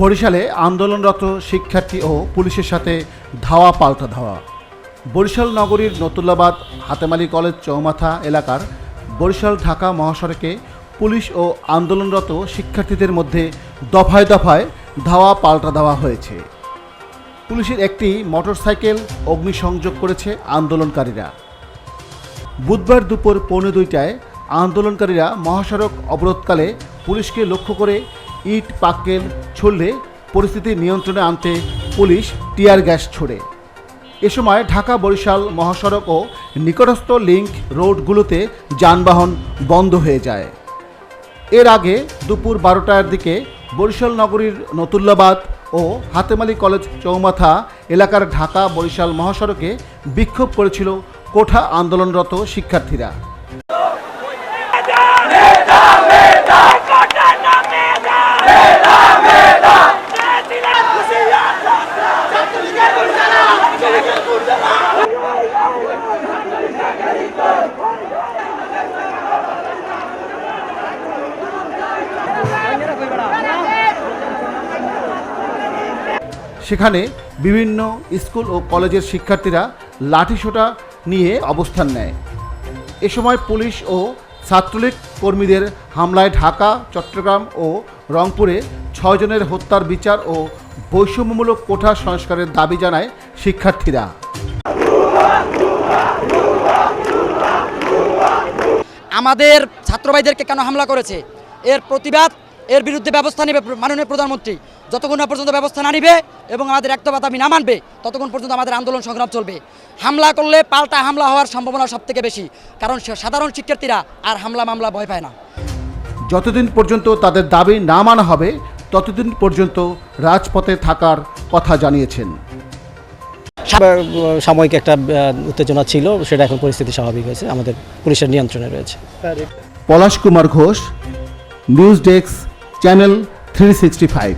বরিশালে আন্দোলনরত শিক্ষার্থী ও পুলিশের সাথে ধাওয়া পাল্টা ধাওয়া। বরিশাল নগরীর নতুল্লাবাদ হাতেমালি কলেজ চৌমাথা এলাকার বরিশাল ঢাকা মহাসড়কে পুলিশ ও আন্দোলনরত শিক্ষার্থীদের মধ্যে দফায় দফায় ধাওয়া পাল্টা দেওয়া হয়েছে। পুলিশের একটি মোটরসাইকেল অগ্নিসংযোগ করেছে আন্দোলনকারীরা। বুধবার দুপুর পৌনে দুইটায় আন্দোলনকারীরা মহাসড়ক অবরোধকালে পুলিশকে লক্ষ্য করে ইট পাক্কেল ছুড়লে পরিস্থিতি নিয়ন্ত্রণে আনতে পুলিশ টিয়ার গ্যাস ছোড়ে। এ সময় ঢাকা বরিশাল মহাসড়ক ও নিকটস্থ লিংক রোডগুলোতে যানবাহন বন্ধ হয়ে যায়। এর আগে দুপুর বারোটার দিকে বরিশাল নগরীর নতুল্লাবাদ ও হাতেমালি কলেজ চৌমাথা এলাকার ঢাকা বরিশাল মহাসড়কে বিক্ষোভ করেছিল কোঠা আন্দোলনরত শিক্ষার্থীরা। সেখানে বিভিন্ন স্কুল ও কলেজের শিক্ষার্থীরা লাঠিসোঁটা নিয়ে অবস্থান নেয়। এ সময় পুলিশ ও ছাত্রলীগ কর্মীদের হামলায় ঢাকা, চট্টগ্রাম ও রংপুরে ছয়জনের হত্যার বিচার ও বৈষম্যমূলক কোঠা সংস্কারের দাবি জানায় শিক্ষার্থীরা। আমাদের ছাত্রভাইদেরকে কেন হামলা করেছে? এর প্রতিবাদ এর বিরুদ্ধে ব্যবস্থা নেবে মাননীয় প্রধানমন্ত্রী। যতক্ষণ না পর্যন্ত ব্যবস্থা না নিবে এবং আমাদের একতবা দাবি না মানবে ততক্ষণ পর্যন্ত আমাদের আন্দোলন সংগ্রাম চলবে। হামলা করলে পাল্টা হামলা হওয়ার সম্ভাবনা সব থেকে বেশি কারণ সে- সাধারণ শিক্ষার্থীরা আর হামলা মামলা ভয় পায় না। যতদিন পর্যন্ত তাদের দাবি না মানা হবে ততদিন পর্যন্ত রাজপথে থাকার কথা জানিয়েছেন। সাময়িক একটা উত্তেজনা ছিল সেটা এখন পরিস্থিতি স্বাভাবিক হয়েছে আমাদের পুলিশের নিয়ন্ত্রণে রয়েছে। Palash Kumar Ghosh news desk channel three sixty five.